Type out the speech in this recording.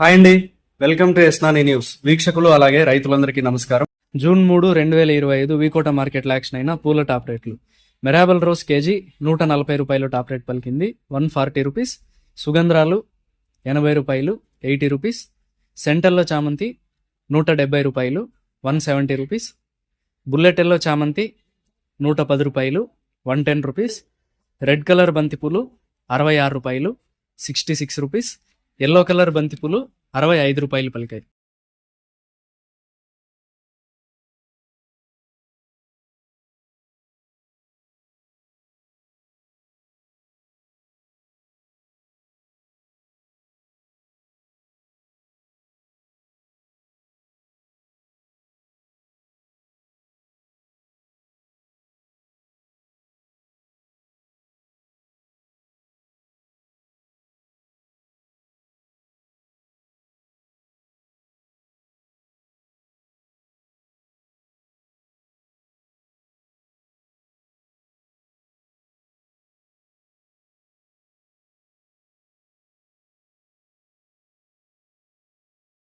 Hi అండి. Welcome to ఎస్నాని news. వీక్షకులు అలాగే రైతులందరికీ నమస్కారం. జూన్ మూడు రెండు వేల ఇరవై ఐదు వీకోట మార్కెట్ యాక్షన్ అయిన పూల టాప్ రేట్లు. మెరాబల్ రోజ్ కేజీ నూట నలభై రూపాయలు టాప్ రేట్ పలికింది. One forty rupees. సుగంధ్రాలు ఎనభై రూపాయలు ఎయిటీ రూపీస్. సెంటర్లో చామంతి నూట డెబ్బై రూపాయలు వన్ సెవెంటీ రూపీస్. బుల్లెటెల్లో చామంతి నూట పది రూపాయలు one ten rupees. Red colour బంతిపూలు అరవై ఆరు రూపాయలు sixty six rupees. Yellow colour బంతిపూలు అరవై ఐదు రూపాయలు పలికాయి.